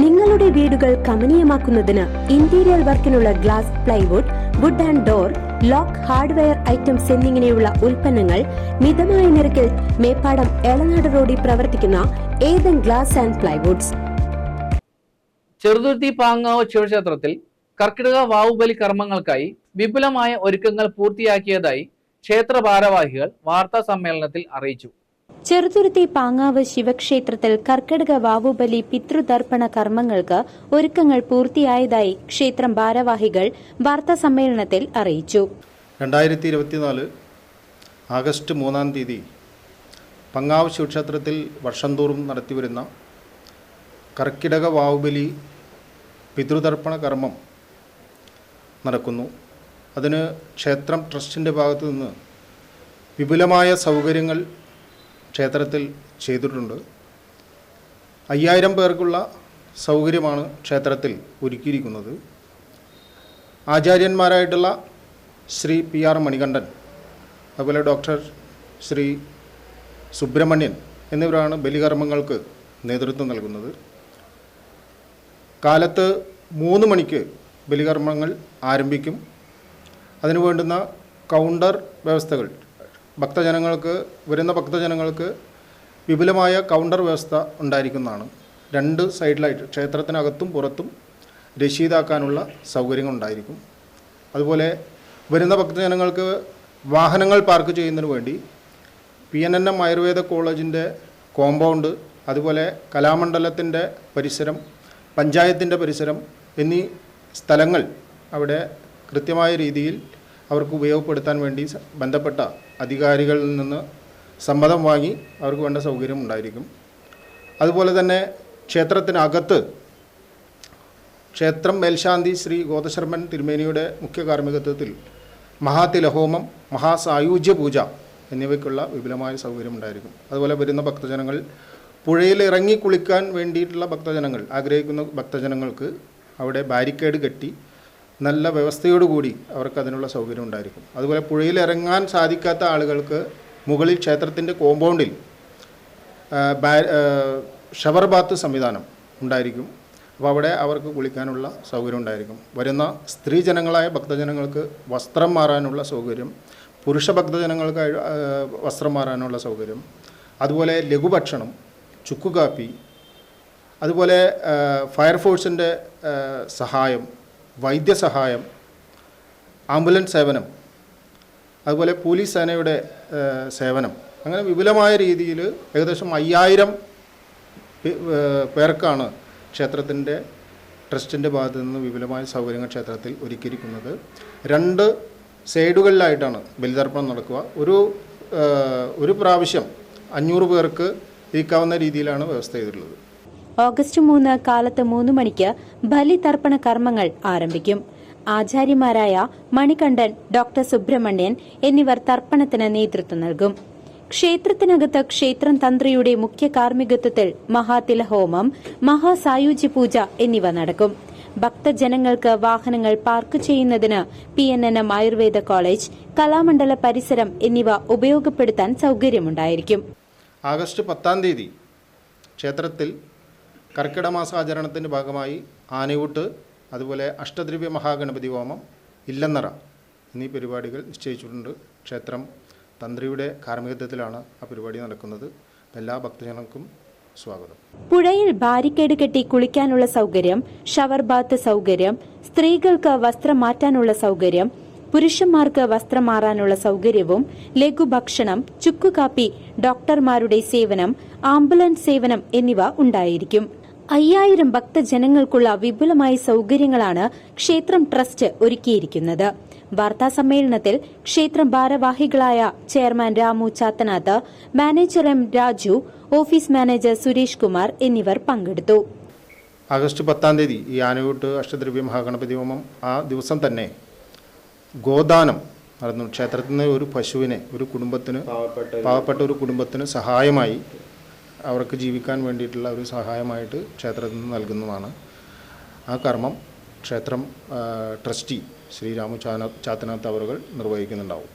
നിങ്ങളുടെ വീടുകൾ കമനീയമാക്കുന്നതിന് interior വർക്കിനുള്ള glass plywood wood and door lock hardware items എന്നിങ്ങനെയുള്ള ഉൽപ്പന്നങ്ങൾ മിതമായ നിരക്കിൽ മേപ്പാടം എളനാട് റോഡിൽ പ്രവർത്തിക്കുന്ന Ethan glass and plywoods Cheruthuruthy Pangavu ശിവക്ഷേത്രത്തിൽ കർക്കിടക വാവുബലി കർമ്മങ്ങൾക്കായി വിപുലമായ ഒരുക്കങ്ങൾ പൂർത്തിയാക്കിയതായി ക്ഷേത്ര ഭാരവാഹികൾ വാർത്താ സമ്മേളനത്തിൽ അറിയിച്ചു. ചെറുതുരുത്തി പാങ്ങാവ് ശിവക്ഷേത്രത്തിൽ കർക്കിടക വാവുബലി പിതൃതർപ്പണ കർമ്മങ്ങൾക്ക് ഒരുക്കങ്ങൾ പൂർത്തിയായതായി ക്ഷേത്രം ഭാരവാഹികൾ വാർത്താ സമ്മേളനത്തിൽ അറിയിച്ചു. രണ്ടായിരത്തി ഇരുപത്തിനാല് ആഗസ്റ്റ് മൂന്നാം തീയതി പങ്ങാവ് ശിവക്ഷേത്രത്തിൽ വർഷം തോറും നടത്തിവരുന്ന കർക്കിടക വാവുബലി പിതൃതർപ്പണ കർമ്മം നടക്കുന്നു. അതിന് ക്ഷേത്രം ട്രസ്റ്റിന്റെ ഭാഗത്തു നിന്ന് വിപുലമായ സൗകര്യങ്ങൾ ക്ഷേത്രത്തിൽ ചെയ്തിട്ടുണ്ട്. അയ്യായിരം പേർക്കുള്ള സൗകര്യമാണ് ക്ഷേത്രത്തിൽ ഒരുക്കിയിരിക്കുന്നത്. ആചാര്യന്മാരായിട്ടുള്ള ശ്രീ പി ആർ മണികണ്ഠൻ അതുപോലെ ഡോക്ടർ ശ്രീ സുബ്രഹ്മണ്യൻ എന്നിവരാണ് ബലികർമ്മങ്ങൾക്ക് നേതൃത്വം നൽകുന്നത്. കാലത്ത് മൂന്ന് മണിക്ക് ബലികർമ്മങ്ങൾ ആരംഭിക്കും. അതിനു വേണ്ടുന്ന കൗണ്ടർ വ്യവസ്ഥകൾ ഭക്തജനങ്ങൾക്ക് വരുന്ന ഭക്തജനങ്ങൾക്ക് വിപുലമായ കൗണ്ടർ വ്യവസ്ഥ ഉണ്ടായിരിക്കുന്നതാണ്. രണ്ട് സൈഡിലായിട്ട് ക്ഷേത്രത്തിനകത്തും പുറത്തും രശീതാക്കാനുള്ള സൗകര്യങ്ങൾ ഉണ്ടായിരിക്കും. അതുപോലെ വരുന്ന ഭക്തജനങ്ങൾക്ക് വാഹനങ്ങൾ പാർക്ക് ചെയ്യുന്നതിന് വേണ്ടി P N N M Ayurveda കോളേജിന്റെ കോമ്പൗണ്ട് അതുപോലെ കലാമണ്ഡലത്തിന്റെ പരിസരം പഞ്ചായത്തിന്റെ പരിസരം എന്നീ സ്ഥലങ്ങൾ അവിടെ കൃത്യമായ രീതിയിൽ അവർക്ക് ഉപയോഗപ്പെടുത്താൻ വേണ്ടി ബന്ധപ്പെട്ട അധികാരികളിൽ നിന്ന് സമ്മതം വാങ്ങി അവർക്ക് വേണ്ട സൗകര്യം ഉണ്ടായിരിക്കും. അതുപോലെ തന്നെ ക്ഷേത്രത്തിനകത്ത് ക്ഷേത്രം മേൽശാന്തി ശ്രീ ഗോതശർമ്മൻ തിരുമേനിയുടെ മുഖ്യ കാർമ്മികത്വത്തിൽ മഹാതിലഹോമം മഹാസായുജ്യ പൂജ എന്നിവയ്ക്കുള്ള വിപുലമായ സൗകര്യം ഉണ്ടായിരിക്കും. അതുപോലെ വരുന്ന ഭക്തജനങ്ങൾ പുഴയിൽ ഇറങ്ങി കുളിക്കാൻ വേണ്ടിയിട്ടുള്ള ഭക്തജനങ്ങൾ ആഗ്രഹിക്കുന്ന ഭക്തജനങ്ങൾക്ക് അവിടെ ബാരിക്കേഡ് കെട്ടി നല്ല വ്യവസ്ഥയോടുകൂടി അവർക്ക് അതിനുള്ള സൗകര്യം ഉണ്ടായിരിക്കും. അതുപോലെ പുഴയിൽ ഇറങ്ങാൻ സാധിക്കാത്ത ആളുകൾക്ക് മുകളിൽ ക്ഷേത്രത്തിന്റെ കോമ്പൗണ്ടിൽ ഷവർ ബാത്ത് സംവിധാനം ഉണ്ടായിരിക്കും. അപ്പോൾ അവിടെ അവർക്ക് കുളിക്കാനുള്ള സൗകര്യം ഉണ്ടായിരിക്കും. വരുന്ന സ്ത്രീജനങ്ങളായ ഭക്തജനങ്ങൾക്ക് വസ്ത്രം മാറാനുള്ള സൗകര്യം പുരുഷ ഭക്തജനങ്ങൾക്ക് വസ്ത്രം മാറാനുള്ള സൗകര്യം അതുപോലെ ലഘുഭക്ഷണം ചുക്കുകാപ്പി അതുപോലെ ഫയർഫോഴ്സിന്റെ സഹായം വൈദ്യസഹായം ആംബുലൻസ് സേവനം അതുപോലെ പോലീസ് സേനയുടെ സേവനം. അങ്ങനെ വിപുലമായ രീതിയിൽ ഏകദേശം അയ്യായിരം പേർക്കാണ് ക്ഷേത്രത്തിന്റെ ട്രസ്റ്റിന്റെ ഭാഗത്തു നിന്ന് വിപുലമായ സൗകര്യങ്ങൾ ക്ഷേത്രത്തിൽ ഒരുക്കിയിരിക്കുന്നത്. രണ്ട് സൈഡുകളിലായിട്ടാണ് ബലിതർപ്പണം നടക്കുക. ഒരു ഒരു പ്രാവശ്യം അഞ്ഞൂറ് പേർക്ക് ഇരിക്കാവുന്ന രീതിയിലാണ് വ്യവസ്ഥ ചെയ്തിട്ടുള്ളത്. ഓഗസ്റ്റ് മൂന്ന് കാലത്ത് മൂന്ന് മണിക്ക് ബലിതർപ്പണ കർമ്മങ്ങൾ ആരംഭിക്കും. ആചാര്യമാരായ മണികണ്ഠൻ ഡോക്ടർ സുബ്രഹ്മണ്യൻ എന്നിവർ തർപ്പണത്തിന് നേതൃത്വം നൽകും. ക്ഷേത്രത്തിനകത്ത് ക്ഷേത്രം തന്ത്രിയുടെ മുഖ്യ കാർമ്മികത്വത്തിൽ മഹാതിലഹോമം മഹാസായുജ്യ പൂജ എന്നിവ നടക്കും. ഭക്തജനങ്ങൾക്ക് വാഹനങ്ങൾ പാർക്ക് ചെയ്യുന്നതിന് P N N M Ayurveda college Kalamandala പരിസരം എന്നിവ ഉപയോഗപ്പെടുത്താൻ സൗകര്യമുണ്ടായിരിക്കും. ആഗസ്റ്റ് പത്താം തീയതി ക്ഷേത്രത്തിൽ കർക്കിടക മാസാചരണത്തിന്റെ ഭാഗമായി ആനയൂട്ട് അതുപോലെ അഷ്ടദ്രവ്യ മഹാഗണപതി ഹോമം ഇല്ലന്നറ എന്നീ പരിപാടികൾ നിശ്ചയിച്ചിട്ടുണ്ട്. ക്ഷേത്രം തന്ത്രിയുടെ കാർമ്മികത്വത്തിലാണ് ആ പരിപാടി നടക്കുന്നത്. എല്ലാ ഭക്തജനങ്ങൾക്കും സ്വാഗതം. പുഴയിൽ ബാരിക്കേഡ് കെട്ടി കുളിക്കാനുള്ള സൗകര്യം ഷവർ ബാത്ത് സൗകര്യം സ്ത്രീകൾക്ക് വസ്ത്രം മാറ്റാനുള്ള സൗകര്യം പുരുഷന്മാർക്ക് വസ്ത്രം മാറാനുള്ള സൗകര്യവും ലഘുഭക്ഷണം ചുക്കുകാപ്പി ഡോക്ടർമാരുടെ സേവനം ആംബുലൻസ് സേവനം എന്നിവ ഉണ്ടായിരിക്കും. അയ്യായിരം ഭക്തജനങ്ങൾക്കുള്ള വിപുലമായ സൗകര്യങ്ങളാണ് ക്ഷേത്രം ട്രസ്റ്റ് ഒരുക്കിയിരിക്കുന്നത്. വാർത്താ സമ്മേളനത്തിൽ ക്ഷേത്രം ഭാരവാഹികളായ chairman Ramu Chathanath manager M Raju office manager Suresh Kumar എന്നിവർ പങ്കെടുത്തു. ആഗസ്റ്റ് പത്താം തീയതി ഈ ആനയൂട്ട് അഷ്ടദ്രവ്യ മഹാഗണപതി ഹോമം ആ ദിവസം തന്നെ ഗോദാനം നടന്നു. ക്ഷേത്രത്തിൽ നിന്ന് ഒരു പശുവിനെ ഒരു കുടുംബത്തിന് പാവപ്പെട്ട ഒരു കുടുംബത്തിന് സഹായമായി അവർക്ക് ജീവിക്കാൻ വേണ്ടിയിട്ടുള്ള ഒരു സഹായമായിട്ട് ക്ഷേത്രത്തിൽ നിന്ന് നൽകുന്നതാണ്. ആ കർമ്മം ക്ഷേത്രം ട്രസ്റ്റി ശ്രീ രാമു ചാന ചാത്തനാഥ് അവറുകൾ നിർവഹിക്കുന്നുണ്ടാവും.